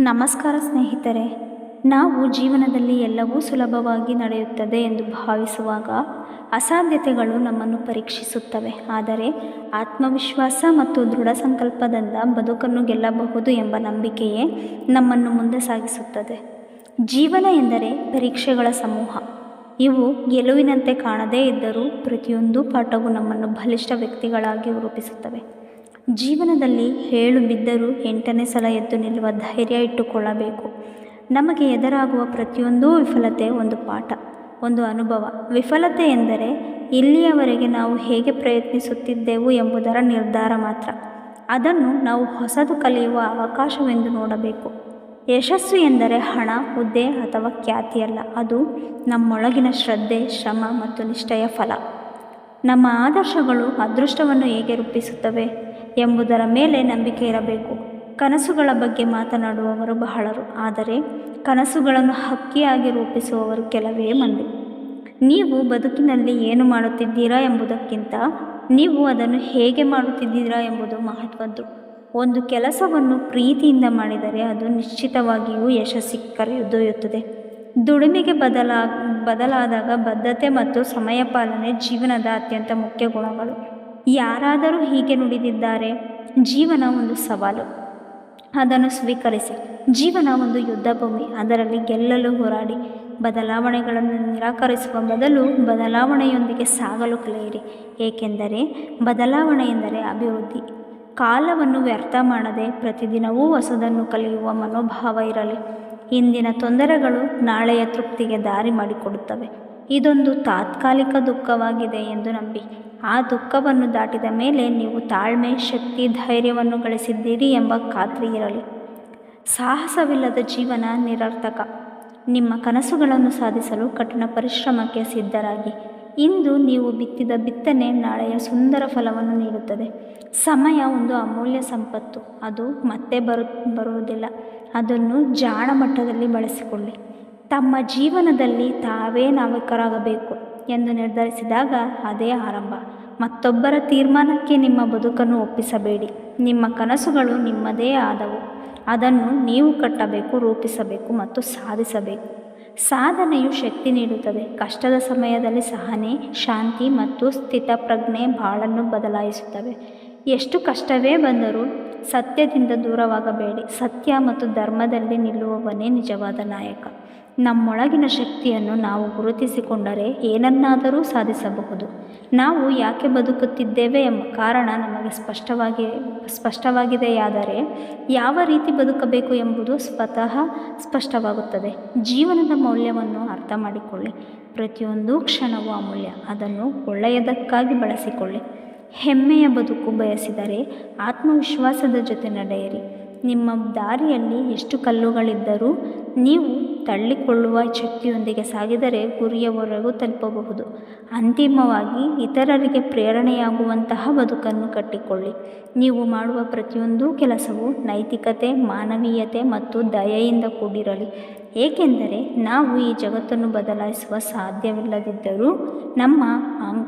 ನಮಸ್ಕಾರ ಸ್ನೇಹಿತರೆ, ನಾವು ಜೀವನದಲ್ಲಿ ಎಲ್ಲವೂ ಸುಲಭವಾಗಿ ನಡೆಯುತ್ತದೆ ಎಂದು ಭಾವಿಸುವಾಗ ಅಸಾಧ್ಯತೆಗಳು ನಮ್ಮನ್ನು ಪರೀಕ್ಷಿಸುತ್ತವೆ. ಆದರೆ ಆತ್ಮವಿಶ್ವಾಸ ಮತ್ತು ದೃಢ ಸಂಕಲ್ಪದಿಂದ ಬದುಕನ್ನು ಗೆಲ್ಲಬಹುದು ಎಂಬ ನಂಬಿಕೆಯೇ ನಮ್ಮನ್ನು ಮುಂದೆ ಸಾಗಿಸುತ್ತದೆ. ಜೀವನ ಎಂದರೆ ಪರೀಕ್ಷೆಗಳ ಸಮೂಹ. ಇವು ಗೆಲುವಿನಂತೆ ಕಾಣದೇ ಇದ್ದರೂ ಪ್ರತಿಯೊಂದು ಪಾಠವು ನಮ್ಮನ್ನು ಬಲಿಷ್ಠ ವ್ಯಕ್ತಿಗಳಾಗಿ ರೂಪಿಸುತ್ತವೆ. ಜೀವನದಲ್ಲಿ ಹೇಳು ಬಿದ್ದರೂ ಎಂಟನೇ ಸಲ ಎದ್ದು ನಿಲ್ಲುವ ಧೈರ್ಯ ಇಟ್ಟುಕೊಳ್ಳಬೇಕು. ನಮಗೆ ಎದುರಾಗುವ ಪ್ರತಿಯೊಂದೂ ವಿಫಲತೆ ಒಂದು ಪಾಠ, ಒಂದು ಅನುಭವ. ವಿಫಲತೆ ಎಂದರೆ ಇಲ್ಲಿಯವರೆಗೆ ನಾವು ಹೇಗೆ ಪ್ರಯತ್ನಿಸುತ್ತಿದ್ದೆವು ಎಂಬುದರ ನಿರ್ಧಾರ ಮಾತ್ರ. ಅದನ್ನು ನಾವು ಹೊಸದು ಕಲಿಯುವ ಅವಕಾಶವೆಂದು ನೋಡಬೇಕು. ಯಶಸ್ಸು ಎಂದರೆ ಹಣ, ಹುದ್ದೆ ಅಥವಾ ಖ್ಯಾತಿಯಲ್ಲ. ಅದು ನಮ್ಮೊಳಗಿನ ಶ್ರದ್ಧೆ, ಶ್ರಮ ಮತ್ತು ನಿಷ್ಠೆಯ ಫಲ. ನಮ್ಮ ಆದರ್ಶಗಳು ಅದೃಷ್ಟವನ್ನು ಹೇಗೆ ರೂಪಿಸುತ್ತವೆ? ಎಂಬುದರ ಮೇಲೆ ನಂಬಿಕೆ ಇರಬೇಕು. ಕನಸುಗಳ ಬಗ್ಗೆ ಮಾತನಾಡುವವರು ಬಹಳರು, ಆದರೆ ಕನಸುಗಳನ್ನು ಹಕ್ಕಿಯಾಗಿ ರೂಪಿಸುವವರು ಕೆಲವೇ ಮಂದಿ. ನೀವು ಬದುಕಿನಲ್ಲಿ ಏನು ಮಾಡುತ್ತಿದ್ದೀರಾ ಎಂಬುದಕ್ಕಿಂತ ನೀವು ಅದನ್ನು ಹೇಗೆ ಮಾಡುತ್ತಿದ್ದೀರಾ ಎಂಬುದು ಮಹತ್ವದ್ದು. ಒಂದು ಕೆಲಸವನ್ನು ಪ್ರೀತಿಯಿಂದ ಮಾಡಿದರೆ ಅದು ನಿಶ್ಚಿತವಾಗಿಯೂ ಯಶಸ್ಸಿ ಕರೆದೊಯ್ಯುತ್ತದೆ. ದುಡಿಮೆಗೆ ಬದಲಾ, ಬದಲಾದಾಗ ಬದ್ಧತೆ ಮತ್ತು ಸಮಯ ಪಾಲನೆ ಜೀವನದ ಅತ್ಯಂತ ಮುಖ್ಯ ಗುಣಗಳು. ಯಾರಾದರೂ ಹೀಗೆ ನುಡಿದಿದ್ದಾರೆ, ಜೀವನ ಒಂದು ಸವಾಲು. ಅದನ್ನು ಸ್ವೀಕರಿಸಿ. ಜೀವನ ಒಂದು ಯುದ್ಧ ಭೂಮಿ ಅದರಲ್ಲಿ ಗೆಲ್ಲಲು ಹೋರಾಡಿ, ಬದಲಾವಣೆಗಳನ್ನು ನಿರಾಕರಿಸುವ ಬದಲು ಬದಲಾವಣೆಯೊಂದಿಗೆ ಸಾಗಲು ಕಲಿಯಿರಿ. ಏಕೆಂದರೆ, ಬದಲಾವಣೆ ಎಂದರೆ ಅಭಿವೃದ್ಧಿ. ಕಾಲವನ್ನು ವ್ಯರ್ಥ ಮಾಡದೆ ಪ್ರತಿದಿನವೂ ಹೊಸದನ್ನು ಕಲಿಯುವ ಮನೋಭಾವ ಇರಲಿ. ಇಂದಿನ ತೊಂದರೆಗಳು ನಾಳೆಯ ತೃಪ್ತಿಗೆ ದಾರಿ ಮಾಡಿಕೊಡುತ್ತವೆ. ಇದೊಂದು ತಾತ್ಕಾಲಿಕ ದುಃಖವಾಗಿದೆ ಎಂದು ನಂಬಿ. ಆ ದುಃಖವನ್ನು ದಾಟಿದ ಮೇಲೆ ನೀವು ತಾಳ್ಮೆ, ಶಕ್ತಿ, ಧೈರ್ಯವನ್ನು ಗಳಿಸಿದ್ದೀರಿ ಎಂಬ ಖಾತ್ರಿ ಇರಲಿ. ಸಾಹಸವಿಲ್ಲದ ಜೀವನ ನಿರರ್ಥಕ. ನಿಮ್ಮ ಕನಸುಗಳನ್ನು ಸಾಧಿಸಲು ಕಠಿಣ ಪರಿಶ್ರಮಕ್ಕೆ ಸಿದ್ಧರಾಗಿ. ಇಂದು ನೀವು ಬಿತ್ತಿದ ಬಿತ್ತನೆ ನಾಳೆಯ ಸುಂದರ ಫಲವನ್ನು ನೀಡುತ್ತದೆ. ಸಮಯ ಒಂದು ಅಮೂಲ್ಯ ಸಂಪತ್ತು. ಅದು ಮತ್ತೆ ಬರು, ಬರುವುದಿಲ್ಲ. ಅದನ್ನು ಜಾಣ ಮಟ್ಟದಲ್ಲಿ ಬಳಸಿಕೊಳ್ಳಿ. ತಮ್ಮ ಜೀವನದಲ್ಲಿ ತಾವೇ ನಾವಿಕರಾಗಬೇಕು. ಎಂದು ನಿರ್ಧರಿಸಿದಾಗ ಅದೇ ಆರಂಭ. ಮತ್ತೊಬ್ಬರ ತೀರ್ಮಾನಕ್ಕೆ ನಿಮ್ಮ ಬದುಕನ್ನು ಒಪ್ಪಿಸಬೇಡಿ. ನಿಮ್ಮ ಕನಸುಗಳು ನಿಮ್ಮದೇ ಆದವು. ಅದನ್ನು ನೀವು ಕಟ್ಟಬೇಕು, ರೂಪಿಸಬೇಕು ಮತ್ತು ಸಾಧಿಸಬೇಕು. ಸಾಧನೆಯು ಶಕ್ತಿ ನೀಡುತ್ತದೆ. ಕಷ್ಟದ ಸಮಯದಲ್ಲಿ ಸಹನೆ, ಶಾಂತಿ ಮತ್ತು ಸ್ಥಿತಪ್ರಜ್ಞೆ ಬಾಳನ್ನು ಬದಲಾಯಿಸುತ್ತವೆ. ಎಷ್ಟು ಕಷ್ಟವೇ ಬಂದರೂ ಸತ್ಯದಿಂದ ದೂರವಾಗಬೇಡಿ. ಸತ್ಯ ಮತ್ತು ಧರ್ಮದಲ್ಲಿ ನಿಲ್ಲುವವನೇ ನಿಜವಾದ ನಾಯಕ. ನಮ್ಮೊಳಗಿನ ಶಕ್ತಿಯನ್ನು ನಾವು ಗುರುತಿಸಿಕೊಂಡರೆ ಏನನ್ನಾದರೂ ಸಾಧಿಸಬಹುದು. ನಾವು ಯಾಕೆ ಬದುಕುತ್ತಿದ್ದೇವೆ ಎಂಬ ಕಾರಣ ನಮಗೆ ಸ್ಪಷ್ಟವಾಗಿ, ಸ್ಪಷ್ಟವಾಗಿದೆಯಾದರೆ ಯಾವ ರೀತಿ ಬದುಕಬೇಕು ಎಂಬುದು ಸ್ವತಃ ಸ್ಪಷ್ಟವಾಗುತ್ತದೆ. ಜೀವನದ ಮೌಲ್ಯವನ್ನು ಅರ್ಥ ಮಾಡಿಕೊಳ್ಳಿ. ಪ್ರತಿಯೊಂದು ಕ್ಷಣವೂ ಅಮೂಲ್ಯ. ಅದನ್ನು ಒಳ್ಳೆಯದಕ್ಕಾಗಿ ಬಳಸಿಕೊಳ್ಳಿ. ಹೆಮ್ಮೆಯ ಬದುಕು ಬಯಸಿದರೆ ಆತ್ಮವಿಶ್ವಾಸದ ಜೊತೆ ನಡೆಯಿರಿ. ನಿಮ್ಮ ದಾರಿಯಲ್ಲಿ ಎಷ್ಟು ಕಲ್ಲುಗಳಿದ್ದರೂ ನೀವು ತಳ್ಳಿಕೊಳ್ಳುವ ಶಕ್ತಿಯೊಂದಿಗೆ ಸಾಗಿದರೆ ಗುರಿಯವರೆಗೂ ತಲುಪಬಹುದು. ಅಂತಿಮವಾಗಿ ಇತರರಿಗೆ ಪ್ರೇರಣೆಯಾಗುವಂತಹ ಬದುಕನ್ನು ಕಟ್ಟಿಕೊಳ್ಳಿ. ನೀವು ಮಾಡುವ ಪ್ರತಿಯೊಂದು ಕೆಲಸವು ನೈತಿಕತೆ, ಮಾನವೀಯತೆ ಮತ್ತು ದಯೆಯಿಂದ ಕೂಡಿರಲಿ. ಏಕೆಂದರೆ ನಾವು ಈ ಜಗತ್ತನ್ನು ಬದಲಾಯಿಸುವ ಸಾಧ್ಯವಿಲ್ಲದಿದ್ದರೂ ನಮ್ಮ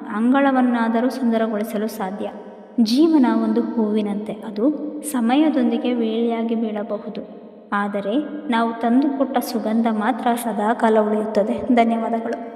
ಅಂಗಳವನ್ನಾದರೂ ಸುಂದರಗೊಳಿಸಲು ಸಾಧ್ಯ. ಜೀವನ ಒಂದು ಹೂವಿನಂತೆ, ಅದು ಸಮಯದೊಂದಿಗೆ ವೇಳೆಯಾಗಿ ಬೀಳಬಹುದು. ಆದರೆ ನಾವು ತಂದುಕೊಟ್ಟ ಸುಗಂಧ ಮಾತ್ರ ಸದಾಕಾಲ ಉಳಿಯುತ್ತದೆ. ಧನ್ಯವಾದಗಳು.